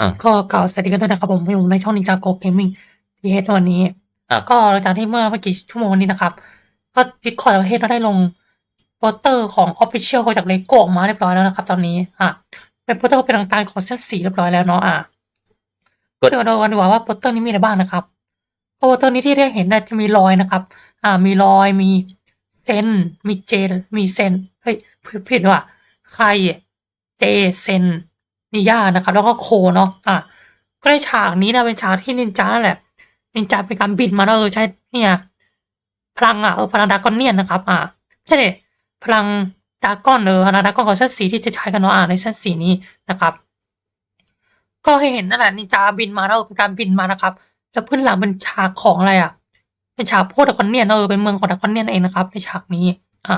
อะ ก็กล่าวสวัสดีกันด้วยนะครับผมอยู่ในช่องนินจาโกเกมมิ่งทีเฮดวันนี้อะก็หลังจากที่เมื่อไม่กี่ชั่วโมงนี้นะครับ ก็ดิสคอร์ดประเทศก็ได้ลงโปสเตอร์ของ Official จากเลโก้ออกมาเรียบร้อยแล้วนะครับ ตอนนี้อะเป็นโปสเตอร์เป็นทางการของเซตสีเรียบร้อยแล้วเนาะอะก็เดี๋ยวเรากันดีกว่าว่าโปสเตอร์นี้มีอะไรบ้างนะครับก็โปสเตอร์นี้ที่ได้เห็นน่ะจะมีรอยนะครับ อ่า มีรอยมีเซนมีเจนมีเซนเฮ้ยผิดผิดว่ะใครเจเซน นิย่านะครับ แล้วก็โคเนาะอะก็ในฉากนี้นะเป็นฉากที่นินจาแหละนินจาเป็นการบินมาแล้วเออใช่เนี่ย พลังอะเออพลังดรากอนเนียนนะครับ อ่าไม่ใช่ดิพลังดรากอนเออพลังดรากอนของชั้นสีที่จะใช้กันเนาะอ่าในชั้นสีนี้นะครับ ก็ให้เห็นนั่นแหละนินจาบินมาแล้วเออเป็นการบินมานะครับ แล้วพื้นหลังเป็นฉากของอะไรอะเป็นฉากโพดดรากอนเนียนเออเป็นเมืองของดรากอนเนียนเองนะครับ ในฉากนี้ อ่า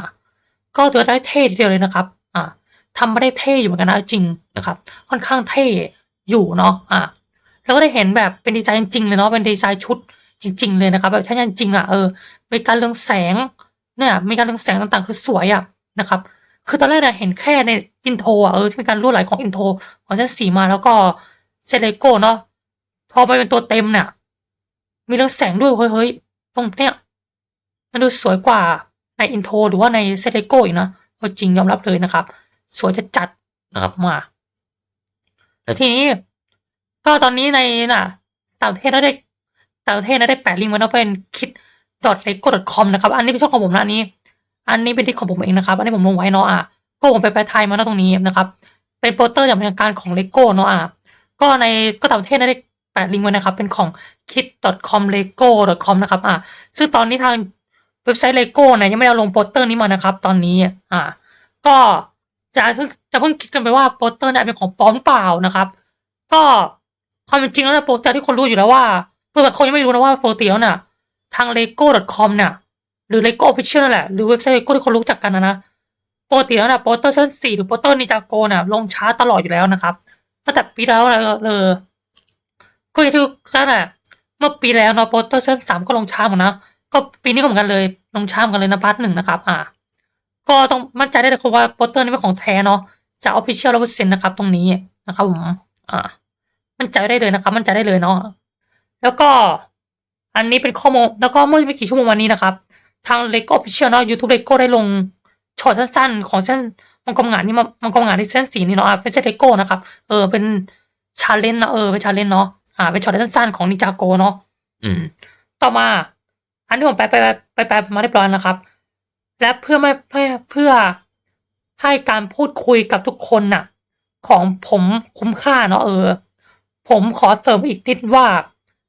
ก็ถือว่าได้เท่ทีเดียวเลยนะครับ อ่า ทำไม่ได้เท่อยู่เหมือนกันนะจริงนะครับ ค่อนข้างเท่อยู่เนาะอ่าแล้วก็ได้เห็นแบบเป็นดีไซน์จริงเลยเนาะเป็นดีไซน์ชุดจริง ๆ เลยนะครับ แบบใช้งานจริงอะเออมีการเรืองแสงเนี่ยมีการเรืองแสงต่างๆ คือสวยอะนะครับ คือตอนแรกเนี่ยเห็นแค่ในอินโทรอะเออที่มีการรั่วไหลของอินโทรของชั้นสีมาแล้วก็เซเลโก้เนาะพอไปเป็นตัวเต็มเนี่ยมีเรื่องแสงด้วยเฮ้ยเฮ้ยตรงเนี้ยมันดูสวยกว่าในอินโทรหรือว่าในเซเลโก้อีกนะเอาจริงยอมรับเลยนะครับ สวยจะจัดนะครับมาแล้วทีนี้ก็ตอนนี้ในน่ะต่างประเทศได้ต่างประเทศได้แปะลิงก์ไว้แล้วเป็นคิด lego com นะครับ อันนี้เป็นช่องของผมนะอันนี้ อันนี้เป็นที่ของผมเองนะครับ อันนี้ผมลงไว้เนาะอะก็ผมไปแปลไทยมาแล้วตรงนี้นะครับ เป็นโปสเตอร์อย่างเป็นทางการของ lego เนาะอะก็ในก็ต่างประเทศได้แปะลิงก์ไว้นะครับ เป็นของ kit com lego com นะครับอะซึ่งตอนนี้ทางเว็บไซต์ lego เนี่ยยังไม่ได้ลงโปสเตอร์นี้มานะครับ ตอนนี้อะก็ จะเพิ่งจะเพิ่งคิดกันไปว่าโปสเตอร์เนี่ยเป็นของปลอมเปล่านะครับ ก็ความเป็นจริงแล้วนะโปรตีที่คนรู้อยู่แล้วว่าเพื่อนคนยังไม่รู้นะว่าโปรตีแล้วน่ะ ทาง lego.com เนี่ยหรือ lego official นั่นแหละหรือเว็บไซต์ lego ที่คนรู้จักกันนะนะโปกติแล้วนะโปสเตอร์ชั้นสี่หรือโปสเตอร์นิจาโกเนี่ยลงช้าตลอดอยู่แล้วนะครับตั้งแต่ปีแล้วเลยก็อย่างที่ทราบแหละเมื่อปีแล้วเนาะโปสเตอร์ชั้นสามก็ลงช้าเหมือนนะก็ปีนี้ก็เหมือนกันเลยลงช้าเหมือนกันเลยนะพาร์ทหนึ่งนะครับ อ่า ก็ต้องมั่นใจได้เลยครับว่าโปสเตอร์นี้เป็นของแท้เนาะจาก official ร้อยเปอร์เซ็นต์นะครับ ตรงนี้นะครับผมอ่ามั่นใจได้เลยนะครับ มั่นใจได้เลยเนาะแล้วก็อันนี้เป็นข้อมูลแล้วก็เมื่อไม่กี่ชั่วโมงวันนี้นะครับ ทาง Lego Official เนาะ YouTube Lego ได้ลงช็อตสั้นๆ ของเส้นมังกรหงานนี่มามังกรหงานที่เส้นสีนี่เนาะเป็นเส้นเลโก้นะครับเออเป็นชาเลนจ์นะเออเป็นชาเลนจ์เนาะอ่าเป็นช็อตสั้นๆของนิจาโกเนาะอืม ต่อมา อันนี้ผมไปไปไปไปมาเรียบร้อยนะครับ และเพื่อไม่เพื่อเพื่อให้การพูดคุยกับทุกคนน่ะ ของผมคุ้มค่าเนาะเออ ผมขอเสริมอีกนิดว่า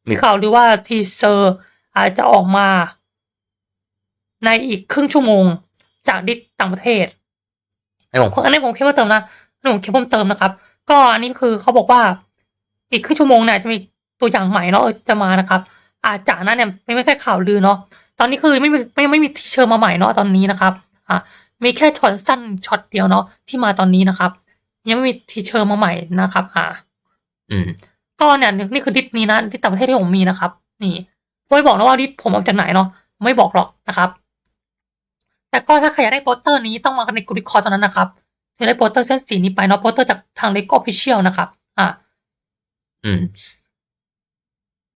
มีข่าวหรือว่าทีเซอร์อาจจะออกมา ในอีกครึ่งชั่วโมง จากดิสต่างประเทศไอ้ผมอันนี้ผมคิดว่าเติมนะอันนี้ผมคิดเพิ่มเติมนะครับ ก็อันนี้คือเขาบอกว่า อีกครึ่งชั่วโมงเนี่ยจะมีตัวอย่างใหม่เนาะเออจะมานะครับ อาจจะนะเนี่ยไม่ไม่แค่ข่าวลือเนาะ ตอนนี้คือไม่มีไม่ไม่มีทีเชอร์มาใหม่เนาะตอนนี้นะครับอ่ามีแค่ช็อตสั้นช็อตเดียวเนาะที่มาตอนนี้นะครับ ยังไม่มีทีเชอร์มาใหม่นะครับ อ่าอืม ก็เนี่ยนี่คือดิสนี้นะที่ต่างประเทศที่ผมมีนะครับ นี่ไม่บอกนะว่าดิสผมเอาจากไหนเนาะไม่บอกหรอกนะครับ แต่ก็ถ้าใครอยากได้โปสเตอร์นี้ต้องมากันในกลุ่มคอร์ตอนนั้นนะครับถึงได้โปสเตอร์เส้นสีนี้ไปเนาะโปสเตอร์จากทาง Lego Official นะครับ อ่าอืม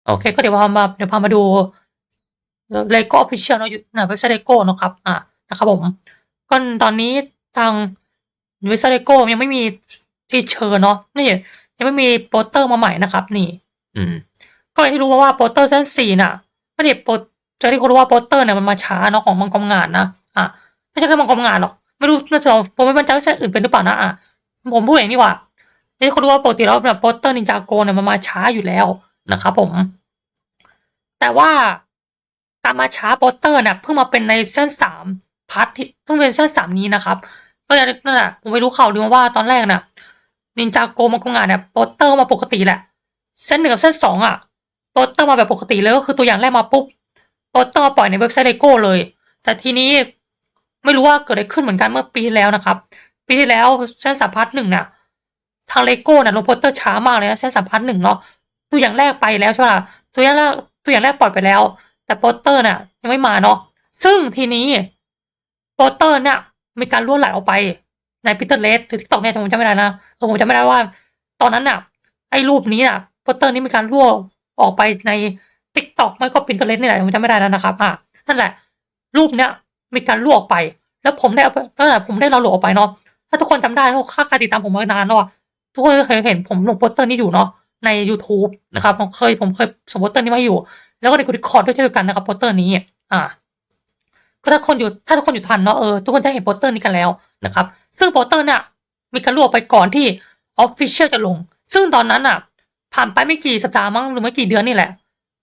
โอเค ก็เดี๋ยวพามาเดี๋ยวพามาดู Lego Official เนาะอยู่นะเว็บไซต์ Lego เนาะครับอ่านะครับผมก็ตอนนี้ทางเว็บไซต์ Lego ยังไม่มีทีเชอร์เนาะนี่ยังไม่มีโปสเตอร์มาใหม่นะครับ นี่ อืม ก็อย่างที่รู้มาว่าโปสเตอร์เส้นสี่น่ะไม่ได้โปสจะที่เขารู้ว่าโปสเตอร์เนี่ยมันมาช้าเนาะของมังกรงานนะอะไม่ใช่แค่มังกรงานหรอกไม่รู้น่าจะผมไม่มั่นใจว่าเส้นอื่นเป็นหรือเปล่านะอะผมพูดอย่างนี้ว่าที่เขารู้ว่าปกติแล้วแบบโปสเตอร์นินจาโกเนี่ยมันมาช้าอยู่แล้วนะครับผม แต่ว่า การมาช้าโปสเตอร์เนี่ยเพิ่งมาเป็นในเส้นสามพาร์ทที่เพิ่งเป็นเส้นสามนี้นะครับก็อย่างนั่นแหละผมไม่รู้ข่าวดีมาว่าตอนแรกน่ะนินจาโกมังกรงานเนี่ยโปสเตอร์มาปกติแหละ เส้นหนึ่งกับเส้นสองอะโปสเตอร์มาแบบปกติเลยก็คือตัวอย่างแรกมาปุ๊บโปสเตอร์มาปล่อยในเว็บไซต์เลโก้เลย แต่ทีนี้ไม่รู้ว่าเกิดอะไรขึ้นเหมือนกันเมื่อปีที่แล้วนะครับ ปีที่แล้วเส้นสามพาร์ทหนึ่งเนี่ยทางเลโก้เนี่ยลงโปสเตอร์ช้ามากเลยนะเส้นสามพาร์ทหนึ่งเนาะตัวอย่างแรกไปแล้วใช่ป่ะตัวอย่างแรกตัวอย่างแรกปล่อยไปแล้ว แต่โปสเตอร์เนี่ยยังไม่มาเนาะซึ่งทีนี้โปสเตอร์เนี่ยมีการล่วไหลออกไปในพีเตอร์เลสหรือทิกตอกเนี่ยผมจำไม่ได้นะเออผมจำไม่ได้ว่า ตอนนั้นน่ะ ไอ้รูปนี้น่ะโปสเตอร์นี้มีการรั่วออกไปในติ๊กตอกไม่ก็พินเทเลสนี่แหละผมจำไม่ได้แล้วนะครับอะนั่นแหละ รูปเนี้ยมีการรั่วออกไป แล้วผมได้เอาไปนั่นแหละผมได้เราหลดออกไปเนาะถ้าทุกคนจำได้ถ้าค่าใครติดตามผมมานานแล้วอะทุกคนเคยเห็นผมลงโปสเตอร์นี้อยู่เนาะใน YouTube นะครับผมเคยผมเคยส่งโปสเตอร์นี้มาอยู่ แล้วก็ในกูดิคอร์ดด้วยเช่นเดียวกันนะครับโปสเตอร์นี้อ่าก็ถ้าคนอยู่ถ้าทุกคนอยู่ทันเนาะเออทุกคนจะเห็นโปสเตอร์นี้กันแล้วนะครับ ซึ่งโปสเตอร์เนี่ยมีการรั่วไปก่อนที่ออฟฟิเชียลจะลง ซึ่งตอนนั้นอะ ผ่านไปไม่กี่สัปดาห์มั้งหรือไม่กี่เดือนนี่แหละ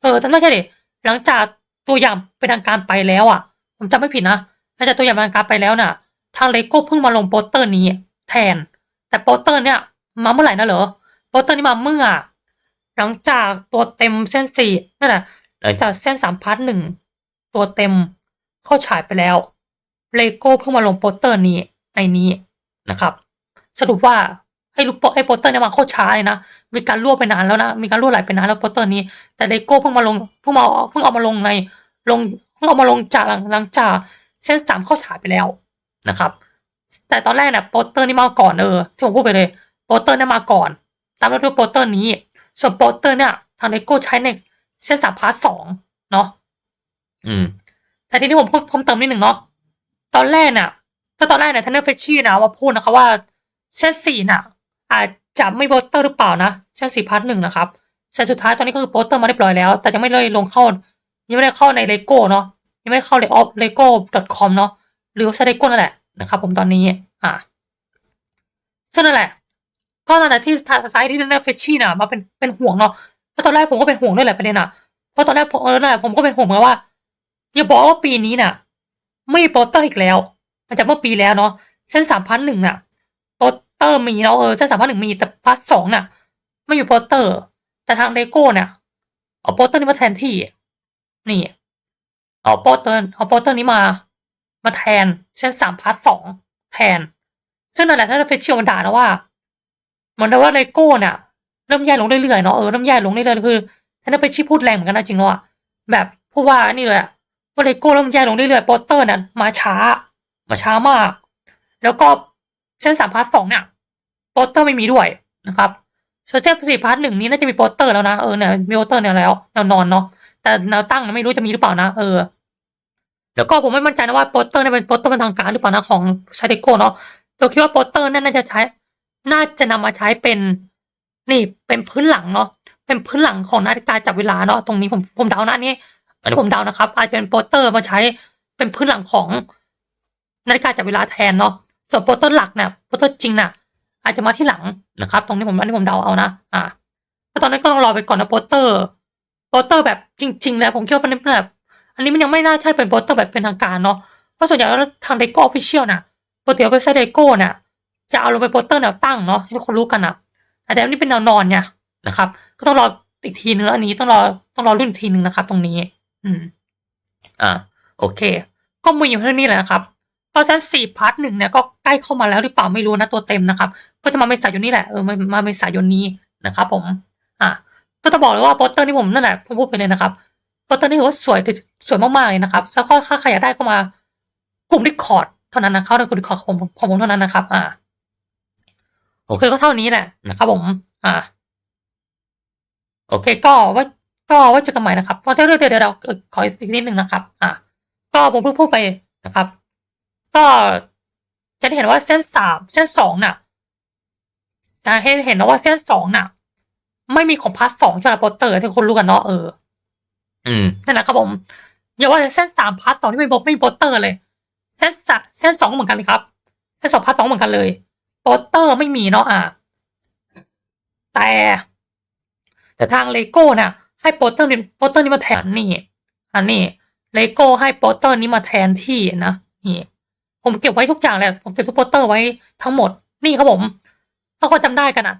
เออแต่ไม่ใช่ดิหลังจากตัวอย่างเป็นทางการไปแล้วอะ ผมจำไม่ผิดนะหลังจากตัวอย่างเป็นทางการไปแล้วน่ะ ทางเลโก้เพิ่งมาลงโปสเตอร์นี้แทน แต่โปสเตอร์เนี่ยมาเมื่อไหร่นะเหรอโปสเตอร์นี้มาเมื่อ หลังจากตัวเต็มเส้นสี่นั่นแหละ หลังจากเส้นสามพาร์ทหนึ่งตัวเต็มเข้าฉายไปแล้วเลโก้เพิ่งมาลงโปสเตอร์นี้ในนี้นะครับ สรุปว่าไอ้ลูกโปไอ้โปสเตอร์เนี่ยมาโคตรช้าเลยนะ มีการรั่วไปนานแล้วนะ มีการรั่วไหลไปนานแล้วโปสเตอร์นี้ แต่เลโก้เพิ่งมาลง เพิ่งมาเพิ่งเอามาลงในลงเพิ่งเอามาลงจากหลังหลังจากเส้นสามเข้าฉายไปแล้วนะครับ แต่ตอนแรกเนี่ยโปสเตอร์นี่มาก่อนเออที่ผมพูดไปเลยโปสเตอร์เนี่ยมาก่อน ตามด้วยโปสเตอร์นี้ ส่วนโปสเตอร์เนี่ยทางเลโก้ใช้ใน เส้นสามพาร์ทสองเนาะอืม แต่ทีนี้ผมพูดเพิ่มเติมนิดหนึ่งเนาะตอนแรกน่ะ ก็ตอนแรกเนี่ยทันเนอร์เฟชชี่นะว่าพูดนะคะว่าเส้นสี่น่ะ อาจจะไม่โปสเตอร์หรือเปล่านะเส้นสี่พาร์ทหนึ่งนะครับแต่สุดท้ายตอนนี้ก็คือโปสเตอร์มาเรียบร้อยแล้ว แต่ยังไม่เลยลงเข้า ยังไม่ได้เข้าในเลโก้เนาะยังไม่ได้เข้าในออฟเลโก้ .com เนาะหรือว่าใช้เลโก้นั่นแหละนะครับผมตอนนี้ อ่าซึ่งนั่นแหละ ก็นั่นแหละที่ท้ายที่ทันเนอร์เฟชชี่น่ะมาเป็นเป็นห่วงเนาะ เพราะตอนแรกผมก็เป็นห่วงด้วยแหละประเด็นอะเพราะตอนแรกผมเออนั่นแหละผมก็เป็นห่วงเหมือนว่า อย่าบอกว่าปีนี้น่ะ ไม่มีโปสเตอร์อีกแล้วมันจากเมื่อปีแล้วเนาะเส้นสามพันหนึ่งน่ะโปสเตอร์มีเนาะเออเส้นสามพันหนึ่งมีแต่พาร์ทสองน่ะ ไม่มีโปสเตอร์ แต่ทางเลโก้เนี่ยเอาโปสเตอร์นี้มาแทนที่ นี่ เอาโปสเตอร์เอาโปสเตอร์นี้มา มาแทนเส้นสามพาร์ทสองแทนซึ่งนั่นแหละถ้าเฟชเชียลมันด่านะว่าเหมือนว่าเลโก้เนี่ย เริ่มแย่ลงเรื่อยๆเนาะเออเริ่มแย่ลงเรื่อยๆคือถ้าเฟชชี่พูดแรงเหมือนกันนะจริงเนาะแบบพูดว่านี่เลยอะว่าเลโก้เริ่มแย่ลงเรื่อยๆโปสเตอร์นั้นมาช้า มาช้ามาก แล้วก็เส้นสามพาร์ทสองเนี่ยโปสเตอร์ไม่มีด้วยนะครับส่วนเส้นสี่พาร์ทหนึ่งนี้น่าจะมีโปสเตอร์แล้วนะเออเนี่ยมีโปสเตอร์เนี่ยแล้วแนวนอนเนาะแต่แนวตั้งไม่รู้จะมีหรือเปล่านะเออแล้วก็ผมไม่มั่นใจนะว่าโปสเตอร์เนี่ยเป็นโปสเตอร์เป็นทางการหรือเปล่านะของไซเดโก้เนาะตัวคิดว่าโปสเตอร์นั่นน่าจะใช้ น่าจะนำมาใช้เป็น นี่เป็นพื้นหลังเนาะเป็นพื้นหลังของนาฬิกาจับเวลาเนาะตรงนี้ผมผมเดานะอันนี้อันนี้ผมเดานะครับ อาจจะเป็นโปสเตอร์มาใช้เป็นพื้นหลังของนาฬิกาจับเวลาแทนเนาะส่วนโปสเตอร์หลักเนี่ยโปสเตอร์จริงน่ะ อาจจะมาที่หลังนะครับ ตรงนี้ผมอันนี้ผมเดาเอานะอ่าก็ตอนนี้ก็ต้องรอไปก่อนนะโปสเตอร์โปสเตอร์แบบจริงๆแล้วผมคิดว่าเป็นแบบอันนี้มันยังไม่น่าใช่เป็นโปสเตอร์แบบเป็นทางการเนาะเพราะส่วนใหญ่แล้วทางเดโก้ออฟฟิเชียลน่ะปกติเว็บไซต์เดโก้เนี่ยจะเอาลงไปโปสเตอร์แนวตั้งเนาะให้ทุกคนรู้กันนะ แต่อันนี้เป็นแนวนอนไงนะครับ ก็ต้องรออีกทีนึงอันนี้ต้องรอต้องรอรุ่นอีกทีนึงนะครับ ตรงนี้ อืม อ่า โอเค ก็มีอยู่เท่านี้แหละนะครับตอนชั้นสี่พาร์ทหนึ่งเนี่ยก็ใกล้เข้ามาแล้วหรือเปล่าไม่รู้นะตัวเต็มนะครับ ก็จะมาเมษายนนี้แหละเออมามาเมษายนนี้นะครับผม อะก็ต้องบอกเลยว่าโปสเตอร์ที่ผมนั่นแหละผมพูดไปเลยนะครับโปสเตอร์นี่ถือว่าสวยสวยมากๆเลยนะครับถ้าข้อใครอยากได้ก็มากลุ่มดิคอร์ดเท่านั้นนะเข้าในกลุ่มดิคอร์ดของผมของผมเท่านั้นนะครับ อ่า โอเคก็เท่านี้แหละนะครับผม อ่า โอเค ก็ว่าก็ไว่าเจอกันใหม่นะครับเพราะเดี๋ยวเดี๋ยวเดี๋ยวเราขออีกนิดนึงนะครับ อะก็ผมเพิ่งพูดไปนะครับ ก็จะได้เห็นว่าเส้นสามเส้นสองน่ะนะให้เห็นนะว่าเส้นสองน่ะ ไม่มีของพาร์ทสองใช่ไหมโปสเตอร์ที่คนรู้กันเนาะเออ อืมนั่นแหละครับผมอย่าว่าแต่เส้นสามพาร์ทสองที่ไม่บอกไม่มีโปสเตอร์เลย เส้นสะเส้นสองเหมือนกันเลยครับ เส้นสองพาร์ทสองเหมือนกันเลย โปสเตอร์ไม่มีเนาะอะแต่ แต่ทางเลโก้น่ะ ให้โปสเตอร์นี้โปสเตอร์นี้มาแทนนี่อันนี้เลโก้ให้โปสเตอร์นี้มาแทนที่นะนี่ผมเก็บไว้ทุกอย่างเลยผมเก็บทุกโปสเตอร์ไว้ทั้งหมดนี่ครับผม ถ้าคนจำได้กันอะ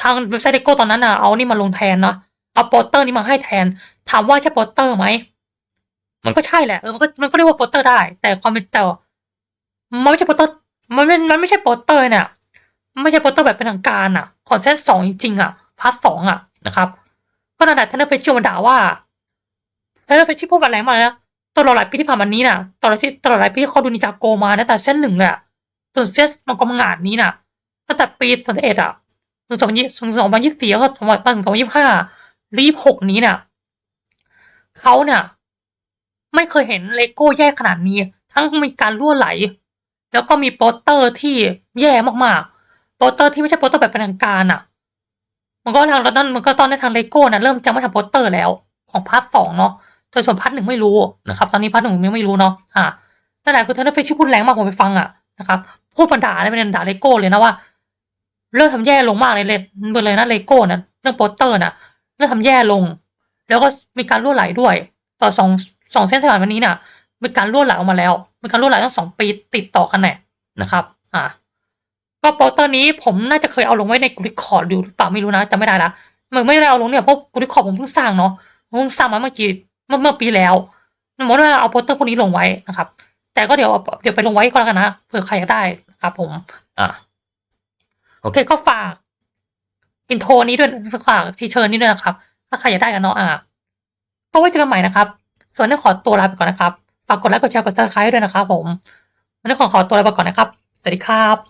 ทางเว็บไซต์เลโก้ตอนนั้นอะเอานี่มาลงแทนนะเอาโปสเตอร์นี้มาให้แทน ถามว่าใช่โปสเตอร์ไหมมันก็ใช่แหละเออมันก็มันก็เรียกว่าโปสเตอร์ได้ แต่ความเป็นแต่มันไม่ใช่โปสเตอร์ มันไม่มันไม่ใช่โปสเตอร์เนี่ย ไม่ใช่โปสเตอร์แบบเป็นทางการอะ ของเส้นสองจริงๆอะพาร์ทสองอะนะครับ ก็นั่นแหละท่านเฟชชิวมันด่าว่าท่านเฟชชิพูดแบบแรงมากนะตลอดหลายปีที่ผ่านมานี้น่ะตลอดที่ตลอดหลายปีที่เขาดูนิจาโกมาตั้งแต่เส้นหนึ่งเลยอะจนเส้นมังกรมังาดนี้น่ะตั้งแต่ปีสองพันเอ็ดอะถึงสองพันยี่ถึงสองพันยี่สิบสี่แล้วก็สองพันถึงสองพันยี่สิบห้ารีบหกนี้เนี่ยเขาเนี่ยไม่เคยเห็นเลโก้แย่ขนาดนี้ ทั้งมีการรั่วไหล แล้วก็มีโปสเตอร์ที่แย่มากๆ โปสเตอร์ที่ไม่ใช่โปสเตอร์แบบเป็นทางการอะ มันก็ทางนั้นมันก็ตอนในทางเลโก้นะเริ่มจะไม่ทำโปสเตอร์แล้ว ของพาร์ทสองเนาะโดยส่วนพาร์ทหนึ่งไม่รู้นะครับ ตอนนี้พาร์ทหนึ่งยังไม่รู้เนาะอ่านั่นแหละคือเทนเนอร์เฟชพูดแรงมากผมไปฟังอะนะครับพูดบันด่าเลยเป็นด่าเลโก้เลยนะว่าเริ่มทำแย่ลงมากเลยเลยเลยนะเลโก้นะเรื่องโปสเตอร์น่ะเริ่มทำแย่ลง แล้วก็มีการรั่วไหลด้วย ต่อสองสองเส้นสายวันนี้เนี่ยมีการรั่วไหลออกมาแล้ว มีการรั่วไหลตั้งสองปีติดต่อกันแน่นะครับ อ่า ก็โปสเตอร์นี้ผมน่าจะเคยเอาลงไว้ในกริคอร์ดอยู่หรือเปล่าไม่รู้นะจำไม่ได้ละมันไม่ได้เอาลงเนี่ยเพราะกริคอร์ดผมเพิ่งสร้างเนาะผมเพิ่งสร้างมาเมื่อกี้เมื่อเมื่อปีแล้วมันบอกว่าเอาโปสเตอร์พวกนี้ลงไว้นะครับ แต่ก็เดี๋ยวเดี๋ยวไปลงไว้ก่อนแล้วกันนะเผื่อใครอยากได้นะครับ ผม อะโอเคก็ฝากอินโทรนี้ด้วยฝากทีเชิญนี้ด้วยนะครับ ถ้าใครอยากได้กันเนาะอะก็ไว้เจอกันใหม่นะครับ ส่วนนี้ขอตัวลาไปก่อนนะครับ ฝากกดไลค์กดแชร์กดซับสไครต์ด้วยนะครับผมวันนี้ขอขอตัวลาไปก่อนนะครับ สวัสดีครับ